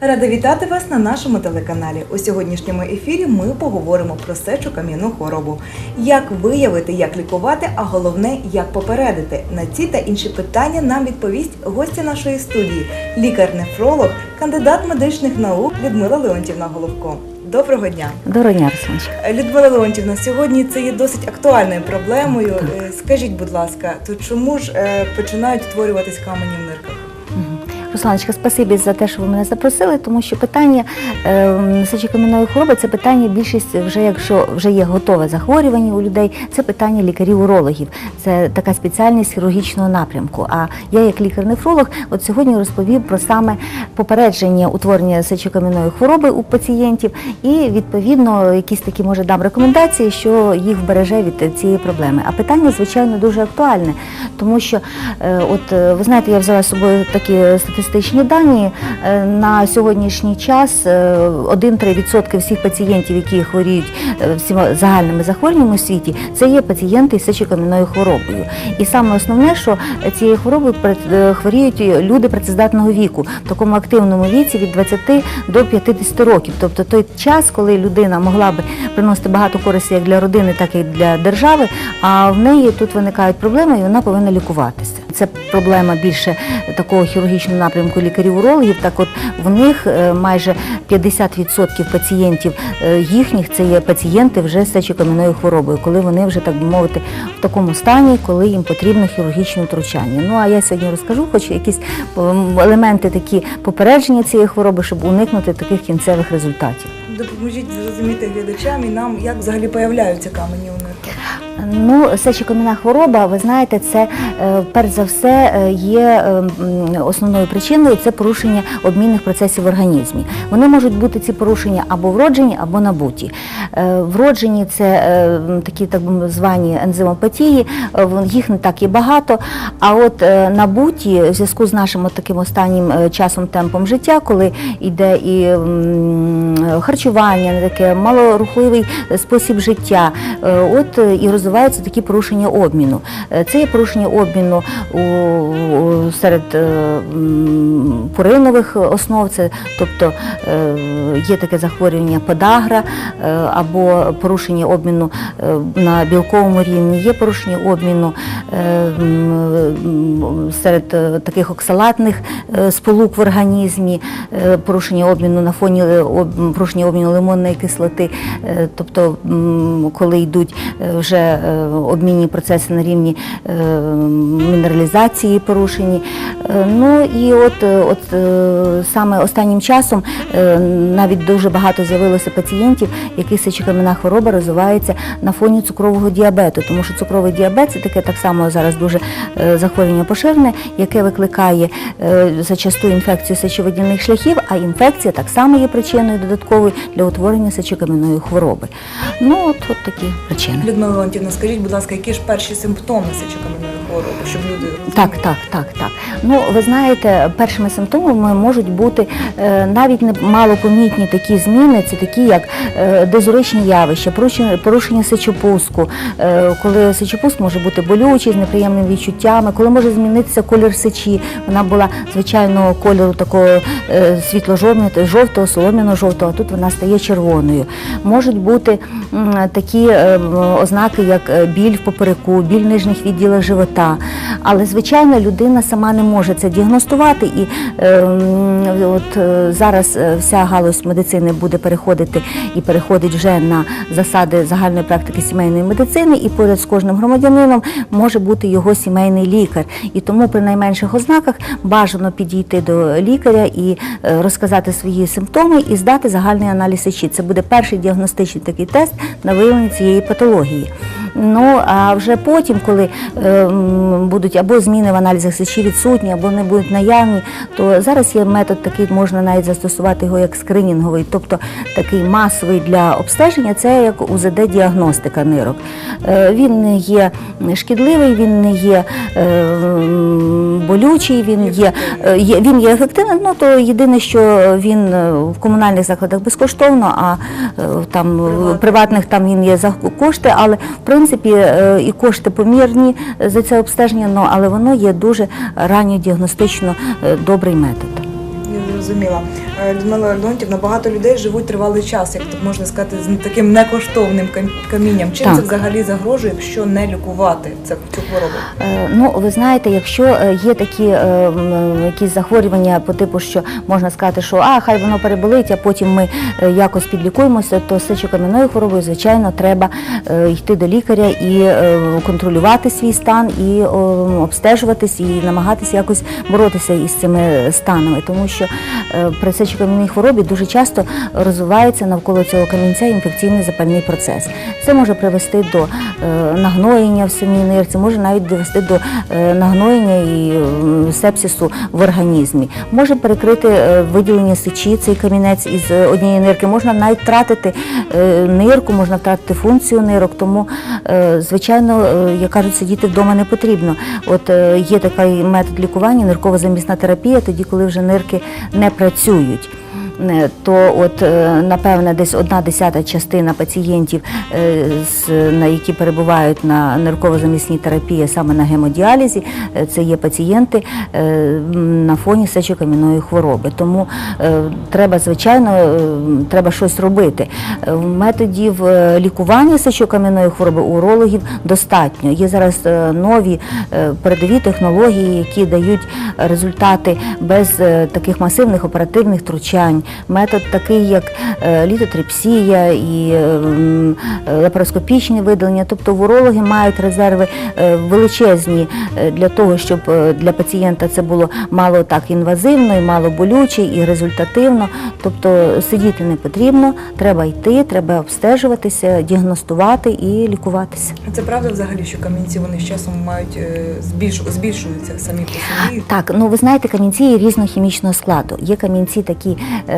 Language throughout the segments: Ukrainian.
Рада вітати вас на нашому телеканалі. У сьогоднішньому ефірі ми поговоримо про сечу кам'яну хворобу. Як виявити, як лікувати, а головне, як попередити. На ці та інші питання нам відповість гостя нашої студії, лікар-нефролог, кандидат медичних наук Людмила Леонтівна Головко. Доброго дня! Доброго дня, Русланчик. Е, Людмила Леонтівна, сьогодні це є досить актуальною проблемою. Так. Е, Скажіть, будь ласка, то чому ж е, починають утворюватись камені в нирках? Русланочка, спасибі за те, що ви мене запросили, тому що питання е, сечокам'яної хвороби це питання більшість вже, якщо вже є готове захворювання у людей, це питання лікарів-урологів. Це така спеціальність хірургічного напрямку. А я, як лікар-нефролог, от сьогодні розповім про саме попередження утворення сечокам'яної хвороби у пацієнтів і відповідно якісь такі може дам рекомендації, що їх вбереже від цієї проблеми. А питання, звичайно, дуже актуальне, тому що е, от е, ви знаєте, я взяла з собою такі статистичні дані. Е, На сьогоднішній час е, 1-3% всіх пацієнтів, які хворіють е, всіма загальними захворюваннями у світі, це є пацієнти з сечокам'яною хворобою. І саме основне, що цією хворобою е, хворіють люди працездатного віку, в такому активному віці від 20 до 50 років. Тобто той час, коли людина могла би приносити багато користі як для родини, так і для держави, а в неї тут виникають проблеми, і вона повинна лікуватися. Це проблема більше такого хірургічного напрямку лікарів-урологів. Так от в них е, майже 50% пацієнтів е, їхніх це є пацієнти вже з сечокам'яною хворобою, коли вони вже так би мовити в такому стані, коли їм потрібно хірургічне втручання. Ну а я сьогодні розкажу, хоч якісь ем, елементи такі попередження цієї хвороби, щоб уникнути таких кінцевих результатів. Допоможіть зрозуміти глядачам і нам, як взагалі появляються камені у нирках. Ну, сечокам'яна хвороба, ви знаєте, це е, перш за все е, є е, основною причиною це порушення обмінних процесів в організмі. Вони можуть бути ці порушення або вроджені, або набуті. Вроджені це такі так звані ензимопатії, їх не так і багато. А от набуті в зв'язку з нашим таким останнім часом темпом життя, коли йде і харчування, таке малорухливий спосіб життя, от і розвиваються такі порушення обміну. Е, Це є порушення обміну серед е, пуринових основ, це тобто е, є таке захворювання подагра е, або порушення обміну е, на білковому рівні, є порушення обміну е, серед е, таких оксалатних е, сполук в організмі, е, порушення обміну на фоні е, порушення обміну лимонної кислоти, е, тобто коли йдуть е, вже е, обмінні процеси на рівні е, мінералізації порушені. Е, Ну і от, от саме останнім часом навіть дуже багато з'явилося пацієнтів, яких сечокам'яна хвороба розвивається на фоні цукрового діабету, тому що цукровий діабет це таке так само зараз дуже захворювання поширене, яке викликає зачасту інфекцію сечовидільних шляхів, а інфекція так само є причиною додатковою для утворення сечокам'яної хвороби. Ну от, от такі причини. Людмила Леонтівна, скажіть, будь ласка, які ж перші симптоми сечокам'яної хвороби, щоб люди? Так, так, так, так. Ну, ви знаєте, першими симптомами можуть бути е, навіть не малопомітні такі зміни, це такі як е, дезоричні явища, порушення, порушення сечопуску, е, коли сечопуск може бути болючий, з неприємними відчуттями, коли може змінитися колір сечі. Вона була звичайного кольору такого е, світло-жовтого, жовтого, солом'яно-жовтого, а тут вона стає червоною. Можуть бути м, такі е, ознаки, як е, біль в попереку, біль в нижніх відділах живота. Але звичайно людина сама не може це діагностувати. І е, от зараз е, вся галузь медицини буде переходити і переходить вже на засади загальної практики сімейної медицини, і поряд з кожним громадянином може бути його сімейний лікар. І тому при найменших ознаках бажано підійти до лікаря і е, розказати свої симптоми і здати загальний аналіз сечі. Це буде перший діагностичний такий тест на виявлення цієї патології. technológias. Ну а вже потім, коли е, будуть або зміни в аналізах сечі відсутні, або не будуть наявні, то зараз є метод такий, можна навіть застосувати його як скринінговий, тобто такий масовий для обстеження, це як УЗД-діагностика нирок. Е, він не є шкідливий, він не є е, болючий, він є, е, є він є ефективним. Ну то єдине, що він е, в комунальних закладах безкоштовно, а е, там в приватних там він є за кошти, але в принципі. Принципі, е, і кошти помірні е, за це обстеження, але воно є дуже ранньодіагностично е, добрий метод. Я зрозуміла. Е, Людмила Леонтівна, багато людей живуть тривалий час, як так можна сказати, з таким некоштовним камінням. Чим Так. це взагалі загрожує, якщо не лікувати це, цю хворобу? Е, Ну, ви знаєте, якщо е, є такі е, якісь захворювання по типу, що можна сказати, що а хай воно переболить, а потім ми якось підлікуємося, то з сечокам'яною хворобою, звичайно, треба е, йти до лікаря і е, контролювати свій стан, і обстежуватись, і намагатися якось боротися із цими станами, тому що е, при сечокам'яній хворобі дуже часто розвивається навколо цього камінця інфекційний запальний процес. Це може привести до е, нагноєння в самій нирці, може навіть довести до е, нагноєння і сепсису в організмі. Може перекрити е, виділення сечі цей камінець із однієї нирки. Можна навіть втратити нирку, можна втратити функцію нирок. Тому, звичайно, як кажуть, сидіти вдома не потрібно. От є такий метод лікування, нирково-замісна терапія, тоді, коли вже нирки не працюють. Е, то от е, напевне десь одна десята частина пацієнтів, е, на які перебувають на нирково-замісній терапії саме на гемодіалізі, це є пацієнти на фоні сечокам'яної хвороби. Тому треба, звичайно, треба щось робити. Методів лікування сечокам'яної хвороби у урологів достатньо. Є зараз нові передові технології, які дають результати без таких масивних оперативних втручань. Метод такий, як е, літотрипсія і е, е, лапароскопічні видалення. Тобто урологи мають резерви величезні для того, щоб для пацієнта це було мало так інвазивно, і мало болюче, і результативно. Тобто сидіти не потрібно, треба йти, треба обстежуватися, діагностувати і лікуватися. Це правда взагалі, що камінці вони з часом мають збільш, збільшуються самі по собі? Так, ну ви знаєте, камінці є різного хімічного складу. Є камінці такі е,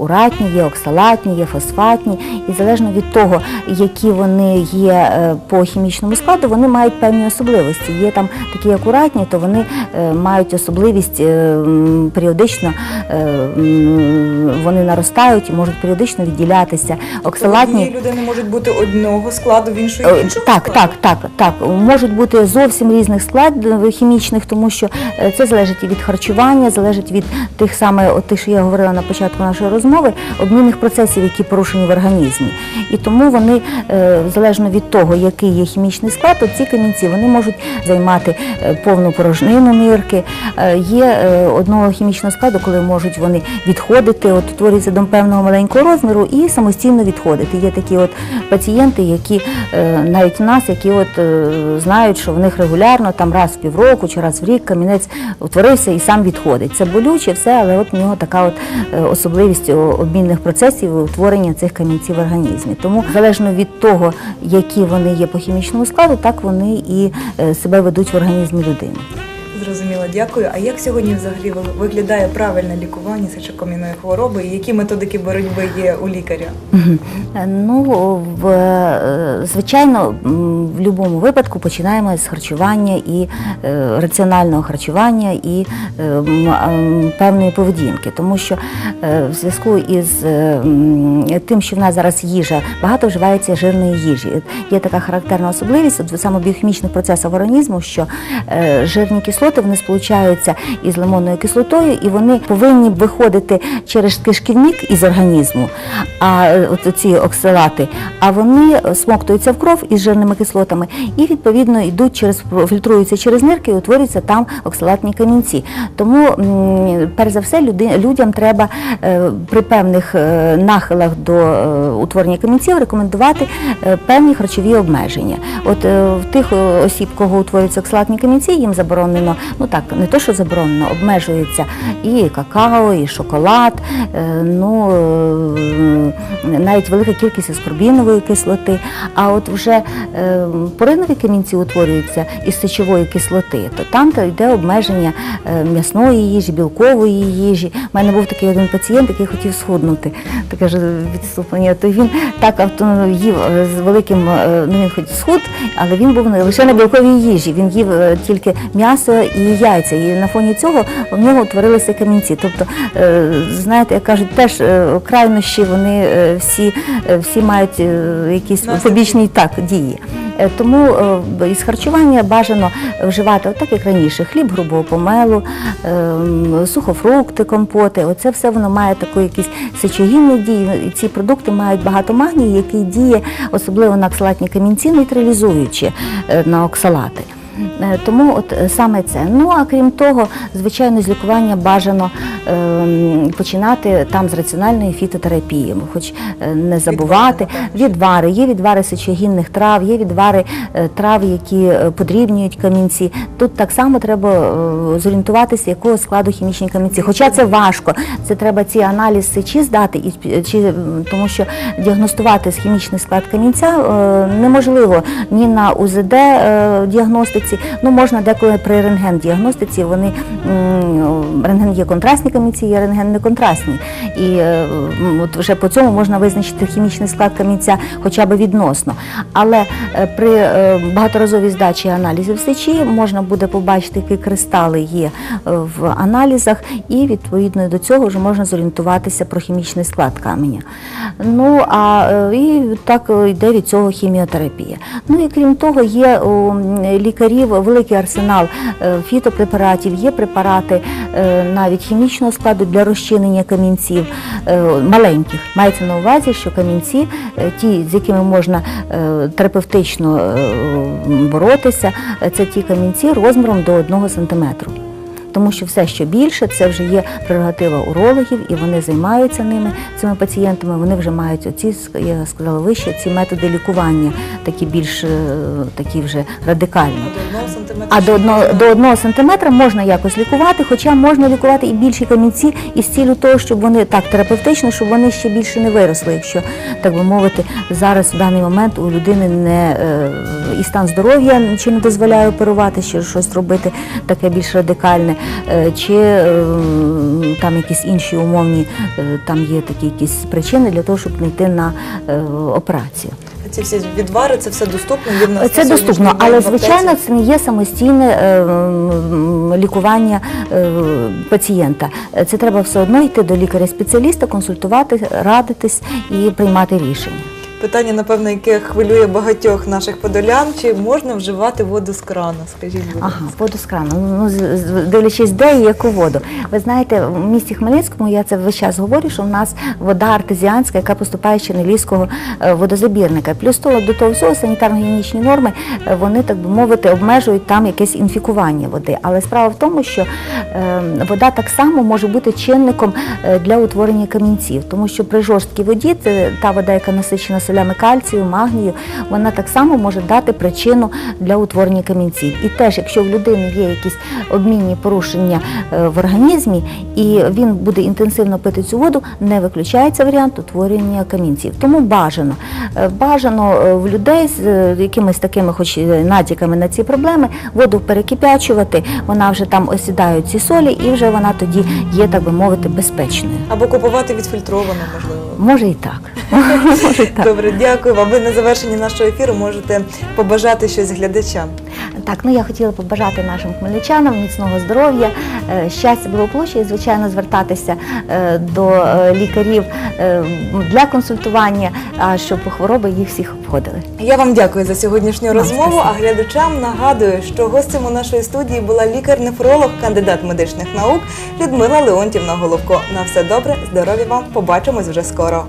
уратні, є оксалатні, є фосфатні, і залежно від того, які вони є е, по хімічному складу, вони мають певні особливості. Є там такі як уратні, то вони е, мають особливість е, періодично вони наростають і можуть періодично відділятися. Оксалатні людини можуть бути одного складу, в іншої іншого Так, складу? так, так, так. Можуть бути зовсім різних складів хімічних, тому що це залежить і від харчування, залежить від тих саме, от тих, що я говорила на початку нашої розмови, обмінних процесів, які порушені в організмі. І тому вони, е, залежно від того, який є хімічний склад, от ці камінці вони можуть займати е, повну порожнину нирки. Е, Є одного хімічного складу, коли можуть вони відходити, от утворюється до певного маленького розміру і самостійно відходити. Є такі от пацієнти, які навіть у нас, які от знають, що в них регулярно там раз в півроку чи раз в рік камінець утворився і сам відходить. Це болюче, все, але от у нього така от е, особливість о- обмінних процесів і утворення цих камінців в організмі. Тому залежно від того, які вони є по хімічному складу, так вони і е, себе ведуть в організмі людини. Зрозуміло, дякую. А як сьогодні взагалі виглядає правильне лікування сечокам'яної хвороби і які методики боротьби є у лікаря? Е, Ну, в, е, звичайно, в будь-якому випадку починаємо з харчування і е, раціонального харчування і певної поведінки, тому що в зв'язку із тим, що в нас зараз їжа, багато вживається жирної їжі. Є така характерна особливість саме біохімічних процесів організму, що жирні кислоти вони сполучаються із лимонною кислотою, і вони повинні виходити через кишківник із організму. А ці оксалати, а вони смоктуються в кров із жирними кислотами і відповідно йдуть через фільтруються через нирки і утворюються там оксалатні камінці. Тому, перш за все, люди, людям треба е, при певних е, нахилах до е, утворення камінців рекомендувати певні харчові обмеження. От в тих осіб, кого утворюються оксалатні камінці, їм заборонено, ну так, не то, що заборонено, обмежується і какао, і шоколад, е, ну е, навіть велика кількість аскорбінової кислоти. А от вже е, поринові камінці утворюються із сечової кислоти, то там то йде обмеження м'ясної їжі, білкової їжі. У мене був такий один пацієнт, який хотів схуднути. Таке ж відступлення. То він так авто їв з великим, ну він хоч схуд, але він був лише на білковій їжі. Він їв тільки м'ясо і яйця. І на фоні цього в нього утворилися камінці. Тобто, е, знаєте, як кажуть, теж е, крайнощі вони е, всі, всі мають якісь побічні так дії. Тому із харчування бажано вживати, отак як раніше, хліб грубого помелу, ем, сухофрукти, компоти. Оце все воно має таку якісь сечогінні дії. І ці продукти мають багато магнію, який діє особливо на оксалатні камінці, нейтралізуючи на оксалати. Е, Тому от е, саме це. Ну а крім того, звичайно, з лікування бажано ем, починати там з раціональної фітотерапії, хоч е, не забувати. Відвари, є відвари сечогінних трав, є відвари е, трав, які е, подрібнюють камінці. Тут так само треба е, зорієнтуватися, якого складу хімічні камінці. Хоча це важко, це треба ці аналіз сечі здати, і чи тому що діагностувати хімічний склад камінця е, неможливо ні на УЗД е, діагностиці, ну можна деколи при рентген-діагностиці. Вони рентген є контрастні камінці, є рентген не контрастні. І е, от вже по цьому можна визначити хімічний склад камінця хоча б відносно. Але е, при е, багаторазовій здачі аналізів сечі можна буде побачити, які кристали є в аналізах, і відповідно до цього вже можна зорієнтуватися про хімічний склад каменя. Ну а і так йде від цього хіміотерапія. Ну і крім того, є м, лікарів великий арсенал е, фітопрепаратів, є препарати е, навіть хімічного складу для розчинення камінців е, маленьких. Мається на увазі, що камінці, ті, з якими можна терапевтично боротися, це ті камінці розміром до 1 сантиметру. Тому що все, що більше, це вже є прерогатива урологів, і вони займаються ними, цими пацієнтами. Вони вже мають оці, я сказала вище, ці методи лікування, такі більш е, такі вже радикальні. А до одного до одного сантиметра можна якось лікувати, хоча можна лікувати і більші камінці із цілю того, щоб вони так терапевтично, щоб вони ще більше не виросли, якщо так би мовити, зараз в даний момент у людини не е, і стан здоров'я чи не дозволяє оперувати, чи щось робити таке більш радикальне, чи е, там якісь інші умовні, е, там є такі якісь причини для того, щоб не йти на е, операцію. Ці всі відвари, це все доступно. Є в нас Це доступно, але звичайно це не є самостійне е, лікування е, пацієнта. Е, Це треба все одно йти до лікаря-спеціаліста, консультувати, радитись і приймати рішення. Питання, напевно, яке хвилює багатьох наших подолян, чи можна вживати воду з крана? Скажіть, будь ласка. Ага, воду з крану. Ну, з- з- дивлячись, де і яку воду. Ви знаєте, в місті Хмельницькому я це весь час говорю, що в нас вода артезіанська, яка поступає з Чернелівського е, водозабірника. Плюс того, до того всього санітарно-гігієнічні норми, е, вони, так би мовити, обмежують там якесь інфікування води. Але справа в тому, що е, вода так само може бути чинником е, для утворення камінців, тому що при жорсткій воді, це та вода, яка насичена солями кальцію, магнію, вона так само може дати причину для утворення камінців. І теж, якщо в людини є якісь обмінні порушення е, в організмі, і він буде інтенсивно пити цю воду, не виключається варіант утворення камінців. Тому бажано е, бажано е, в людей з якимись такими, хоч натяками на ці проблеми, воду перекипячувати, вона вже там осідають ці солі, і вже вона тоді є, так би мовити, безпечною. Або купувати відфільтровано, можливо. Може і так. Може і так. Добре, дякую вам. Ви на завершенні нашого ефіру можете побажати щось глядачам. Так, ну я хотіла побажати нашим хмельничанам міцного здоров'я, е, щастя, благополуччя і, звичайно, звертатися е, до е, лікарів для консультування, щоб хвороби їх всіх обходили. Я вам дякую за сьогоднішню розмову. А глядачам нагадую, що гостем у нашої студії була лікар-нефролог, кандидат медичних наук Людмила Леонтівна Головко. На все добре, здоров'я вам. Побачимось вже скоро.